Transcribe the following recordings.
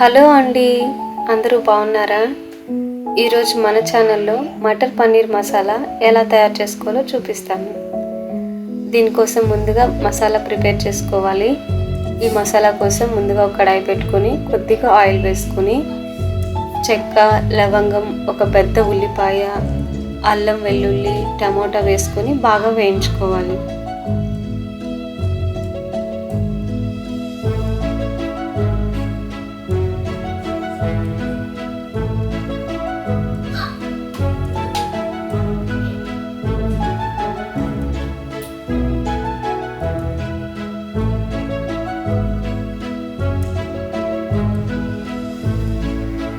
Hello అండి అందరూ బాగున్నారా? ఈరోజు మన ఛానల్లో మటర్ పన్నీర్ మసాలా ఎలా తయారు చేసుకోవాలో చూపిస్తాను. దీనికోసం ముందుగా మసాలా ప్రిపేర్ చేసుకోవాలి. ఈ మసాలా కోసం ముందుగా ఒక కడాయి పెట్టుకొని కొద్దిగా ఆయిల్ వేసుకొని చెక్క లవంగం ఒక పెద్ద ఉల్లిపాయ అల్లం వెల్లుల్లి టమోటా వేసుకొని బాగా వేయించుకోవాలి.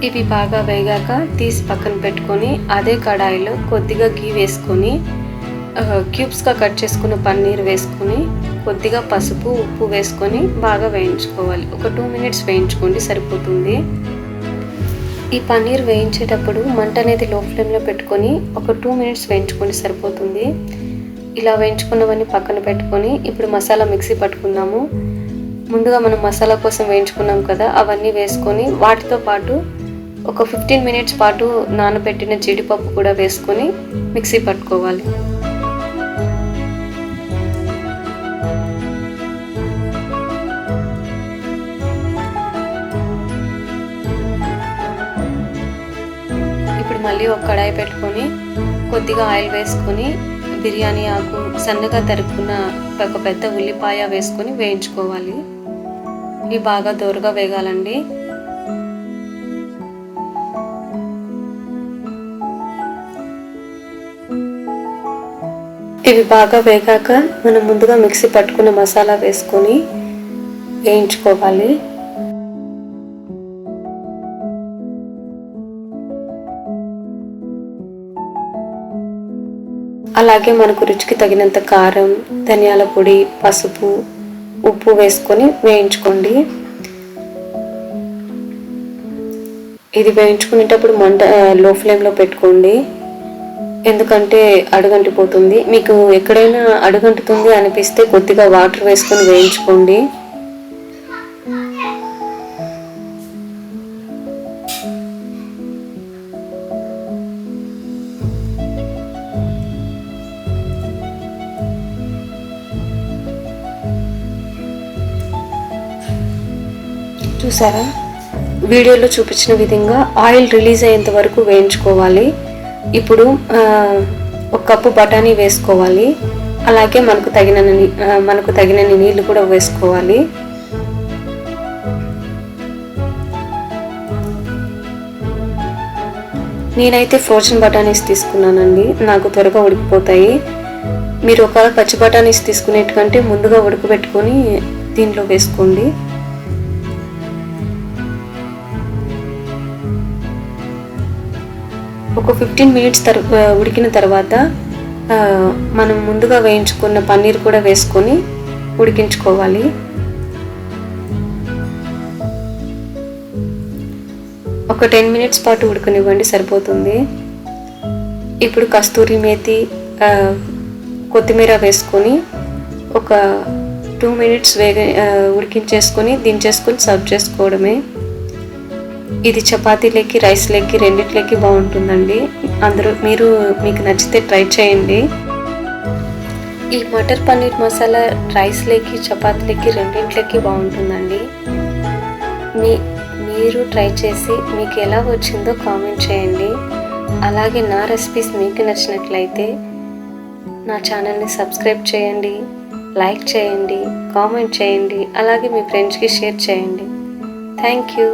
ఇవి బాగా వేగాక తీసి పక్కన పెట్టుకొని అదే కడాయిలో కొద్దిగా గీ వేసుకొని క్యూబ్స్గా కట్ చేసుకున్న పన్నీర్ వేసుకొని కొద్దిగా పసుపు ఉప్పు వేసుకొని బాగా వేయించుకోవాలి. ఒక టూ మినిట్స్ వేయించుకోండి సరిపోతుంది. ఈ పన్నీర్ వేయించేటప్పుడు మంట అనేది లో ఫ్లేమ్లో పెట్టుకొని ఒక టూ మినిట్స్ వేయించుకోండి సరిపోతుంది. ఇలా వేయించుకున్నవన్నీ పక్కన పెట్టుకొని ఇప్పుడు మసాలా మిక్సీ పట్టుకుందాము. ముందుగా మనం మసాలా కోసం వేయించుకున్నాం కదా అవన్నీ వేసుకొని వాటితో పాటు ఒక ఫిఫ్టీన్ మినిట్స్ పాటు నానబెట్టిన జీడిపప్పు కూడా వేసుకొని మిక్సీ పట్టుకోవాలి. ఇప్పుడు మళ్ళీ ఒక కడాయి పెట్టుకొని కొద్దిగా ఆయిల్ వేసుకొని బిర్యానీ ఆకు సన్నగా తరుపుకున్న ఒక పెద్ద ఉల్లిపాయ వేసుకొని వేయించుకోవాలి. ఇవి బాగా దోరగా వేగాలండి. ఇవి బాగా వేగాక మనం ముందుగా మిక్సీ పట్టుకున్న మసాలా వేసుకొని వేయించుకోవాలి. అలాగే మనకు రుచికి తగినంత కారం ధనియాల పొడి పసుపు ఉప్పు వేసుకొని వేయించుకోండి. ఇది వేయించుకునేటప్పుడు మంట లో ఫ్లేమ్లో పెట్టుకోండి. ఎందుకంటే అడుగంటిపోతుంది. మీకు ఎక్కడైనా అడుగంటుతుంది అనిపిస్తే కొద్దిగా వాటర్ వేసుకొని వేయించుకోండి. చూసారా? వీడియోలో చూపించిన విధంగా ఆయిల్ రిలీజ్ అయ్యేంత వరకు వేయించుకోవాలి. ఇప్పుడు ఒక కప్పు బఠానీ వేసుకోవాలి. అలాగే మనకు తగినన్ని మనకు తగినన్ని నీళ్ళు కూడా వేసుకోవాలి. నేనైతే ఫ్రోజన్ బఠానీస్ తీసుకున్నానండి. నాకు త్వరగా ఉడికిపోతాయి. మీరు ఒకవేళ పచ్చి బఠానీస్ తీసుకునేట్టుకంటే ముందుగా ఉడకబెట్టుకొని దీంట్లో వేసుకోండి. ఒక ఫిఫ్టీన్ మినిట్స్ తర్ ఉడికిన తర్వాత మనం ముందుగా వేయించుకున్న పన్నీర్ కూడా వేసుకొని ఉడికించుకోవాలి. ఒక టెన్ మినిట్స్ పాటు ఉడకనివ్వండి సరిపోతుంది. ఇప్పుడు కస్తూరి మేతి కొత్తిమీర వేసుకొని ఒక టూ మినిట్స్ వేగ ఉడికించేసుకొని దించేసుకొని సర్వ్ చేసుకోవడమే. ఇది చపాతీలకి రైస్లకి రెండిట్లకి బాగుంటుందండి. అందరూ మీరు మీకు నచ్చితే ట్రై చేయండి. ఈ మటర్ పన్నీర్ మసాలా రైస్లకి చపాతీలకి రెండింటిలోకి బాగుంటుందండి. మీ మీరు ట్రై చేసి మీకు ఎలా వచ్చిందో కామెంట్ చేయండి. అలాగే నా రెసిపీస్ మీకు నచ్చినట్లయితే నా ఛానల్ని సబ్స్క్రైబ్ చేయండి లైక్ చేయండి కామెంట్ చేయండి అలాగే మీ ఫ్రెండ్స్కి షేర్ చేయండి. Thank you.